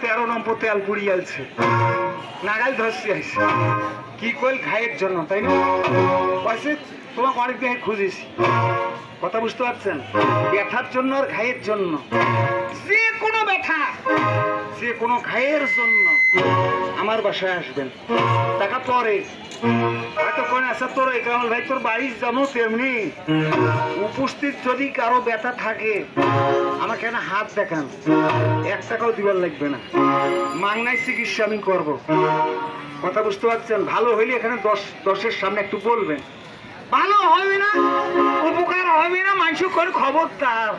তেরো নম্বর তেল পুড়িয়ে আলছে। নাগাল ধরছি আইছে। কি কইল খাইয়ের জন্য তাই না? কয়েছে তোমাকে অনেক দিন খুঁজেছি। কথা বুঝতে পারছেন? ব্যথার জন্য আর ঘায়ের জন্য। যে কোনো ব্যথা। যে কোনো ঘায়ের জন্য। আমার বাসায় আসবেন। টাকা পরে। হয়তো কোন আচ্ছা তোর কারণ ভাই, তোর বাড়ির যেমন তেমনি। উপস্থিত যদি কারও ব্যথা থাকে, আমাকে না হাত দেখান। এক টাকাও দিবার লাগবে না। মাংনায় চিকিৎসা আমি করব। কথা বুঝতে পারছেন? ভালো হইলে এখানে দশ, দশের সামনে একটু বলবেন। ভালো হবে না, উপকার হবে না মানুষ করে খবর তার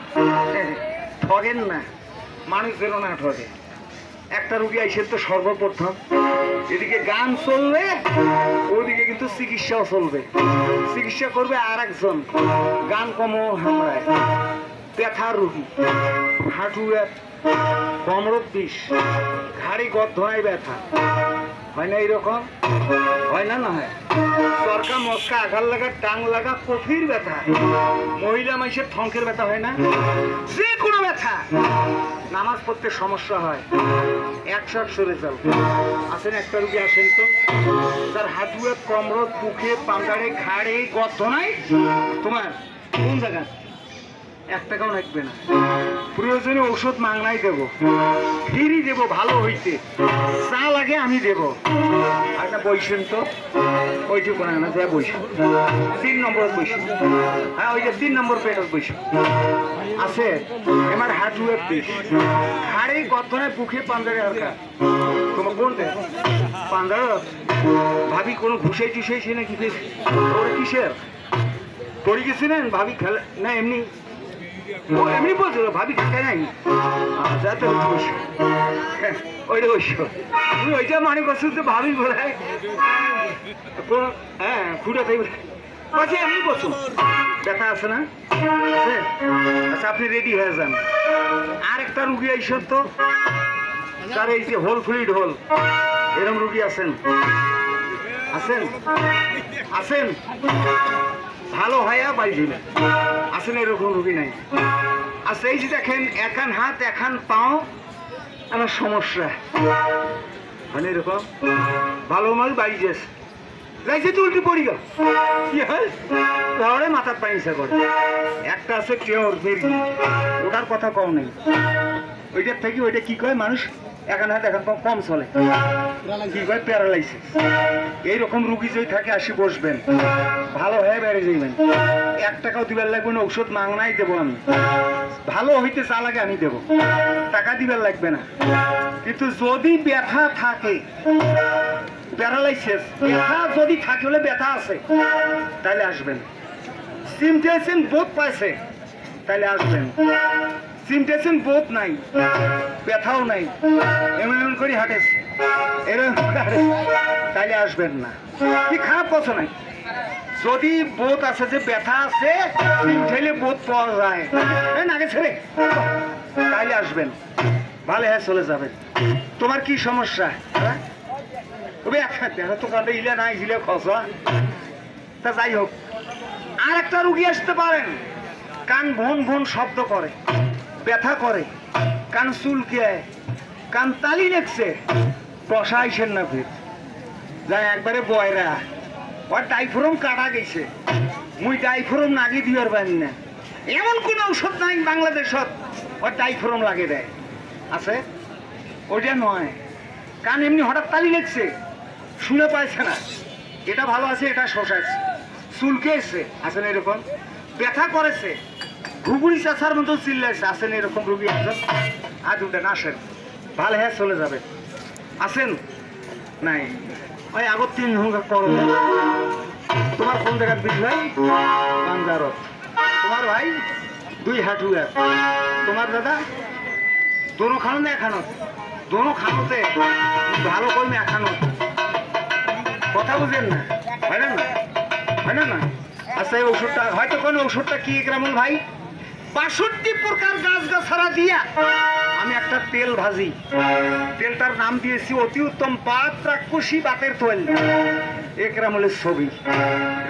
ঠগেন না। মানুষ যেন না ঠগে। একটা রুগী আইসেন তো সর্বপ্রথম। এদিকে গান চলবে, ওদিকে কিন্তু চিকিৎসাও চলবে। চিকিৎসা করবে আর একজন গান কমও হামড়ায় ব্যথার রুগী। হাঁটু কমরত বিষ ঘাড়ি গদ্ধনায় ব্যথা। হয় না এইরকম? হয় না না হয়? সরকা মস্কা আঘাত লাগা, টাং লাগা, কফির ব্যথা। মহিলা মানুষের থঙ্কের ব্যথা হয় না? যে কোনো ব্যথা। নামাজ পড়তে সমস্যা হয়। একশো সরে যাও আসেন, একটা রুগী আসেন তো। তার হাঁটুয়ে কমরত বুকে পাঙ্গাড়ে, ঘাড়ে গদ্ধ নাই? তোমার কোন জায়গা? এক টাকাও লাগবে না। প্রয়োজনে ওষুধ মাংনাই দেবো। ফিরি দেবো, ভালো হইতে। চা লাগে আমি দেবো। না বইছেন তো? ওইটুকু না না, যা বইস তিন নম্বর বইস হ্যাঁ ওই যে তিন নম্বর পেটত বইস আছে আমার এক পিস হাড়ে গর্ধনে বুকে পাঞ্জারে হালকা তোমার কোন দেয়? পাঞ্জার ভাবি কোনো ঘুষাই টুসাইছে নাকি বেশ ওরা কিসের? পড়ে গেছিলেন ভাবি খেলা না, এমনি ও এমনি বলছিল ভাবি ঢাকায় নাই আচ্ছা তো হ্যাঁ, তুমি ওইটা মনে তো ভাবি হ্যাঁ খুঁড়ে তাই আচ্ছা এমনি বসো ব্যথা আছে না? আচ্ছা আপনি রেডি হয়ে যান। আর একটা রুগী আইসন তো। তার এই যে হোল ফ্লুইড হোল এরকম রুগী আছেন। আছেন? আছেন? ভালো হয় বাড়ি আসেন এরকম রুগী নাই। আচ্ছা এই যে দেখেন এখান হাত এখান পাও আমার সমস্যা। মানে এরকম, ভালো মাল বাড়ি যাস যাইছে তো উল্টি পড়ি কি হয়? তাহলে মাথার পানি ইচ্ছা করে। একটা আছে বেরি ওটার কথা কও নেই। ওইটার থেকে ওইটা কি কয় মানুষ? এখান হাত এখন কম চলে। কি কয়? প্যারালাইসিস। এইরকম রুগী যদি থাকে, আসি বসবেন। ভালো হয়ে বেড়ে যাইবেন। এক টাকাও দিবার লাগবে না, ঔষধ মাংনাই দেবো আমি। ভালো হইতে চা লাগে আমি দেবো। টাকা দিবার লাগবে না। কিন্তু যদি ব্যথা থাকে, প্যারালাইসিস, ব্যথা যদি থাকে হলে ব্যথা আছে তাহলে আসবেন। সিমটেশন বোধ পাইছে তাহলে আসবেন। সিমটেশন বোধ নাই। ব্যথাও নাই। এমন এমন করে হাঁটেছে। এরকম তাহলে আসবেন না। কি খারাপ কথা নাই। যদি বোধ আছে, যে ব্যথা আছে ঠেলে বোধ পাওয়া যায়। নাগে ছেড়ে তাহলে আসবেন। ভালো হ্যাঁ চলে যাবেন। তোমার কি সমস্যা? হ্যাঁ? তবে দেখা তো কাঁদে, ইলে নাই, ইলে খসা তা যাই হোক। আর একটা রুগী আসতে পারেন। কান ভন ভন শব্দ করে। ব্যথা করে, কান চুলকে কান তালি নেকছে বসাইছেন না ফির। যা একবারে বয়রা, ওর ডাইফ্রম কাটা গেছে। মুই ডাইফ্রম নাগি দিবার পারি না। এমন কোন ঔষধ নাই বাংলাদেশত ওর ডাইফ্রম লাগে দেয়। আছে? ওইটা নয়। কান এমনি হঠাৎ তালি লেগছে শুনে পাইছে না। এটা ভালো আছে, এটা শোষাচ্ছে। চুলকে এসছে আছেন এরকম? ব্যথা করেছে ঘুগুড়ি চাষার মতো চিল্লাইছে আছেন এরকম রুগী একজন। আর দুটেন আসেন। ভালো হ্যাঁ চলে যাবে। আসেন? নাই। ওই আগত তিন ঘণ্টা করো। তোমার কোন জায়গার বিল ভাই পাঞ্জারত তোমার ভাই দুই হাঁটু এক। তোমার দাদা? দোনো খানো না এখানো দোনো খানোতে। ভালো কর্মী এখানো কথা বুঝেন না। হয় না হয় না না? আচ্ছা এই ওষুধটা হয়তো কোন ওষুধটা কি গ্রামুল ভাই? বাষট্টি প্রকার গাছ গাছারা দিয়া আমি একটা তেল ভাজি। তেলটার নাম দিয়েছি অতি উত্তম পাত রাক্ষসী বাতের তৈল একরামলের ছবি।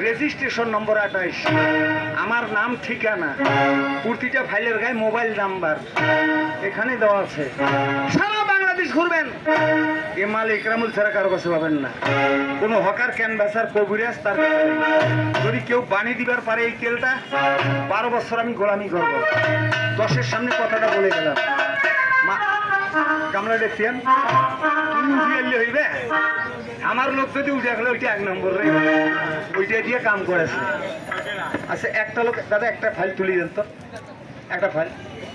রেজিস্ট্রেশন নম্বর আঠাইশ। আমার নাম ঠিকানা। প্রতিটা ফাইলের গায়ে মোবাইল নাম্বার। এখানে দেওয়া আছে। সারা পিস ঘুরবেন? এ মাল একরামুল ছাড়া কারও কাছে পাবেন না। কোনো হকার, ক্যানভাসার, কবিরাজ তার যদি কেউ বানিয়ে দিবার পারে এই তেলটা, বারো বছর আমি গোলামি করব। দশের সামনে কথাটা বলে গেলাম। মা কামলা দেখছেন তুমি হইবে? আমার লোক যদি উঠে গেলে ওইটা এক নম্বর রে। ওইটা দিয়ে কাম করেছে। আচ্ছা একটা লোক, দাদা, একটা ফাইল তুলি দেন তো। একটা ফাইল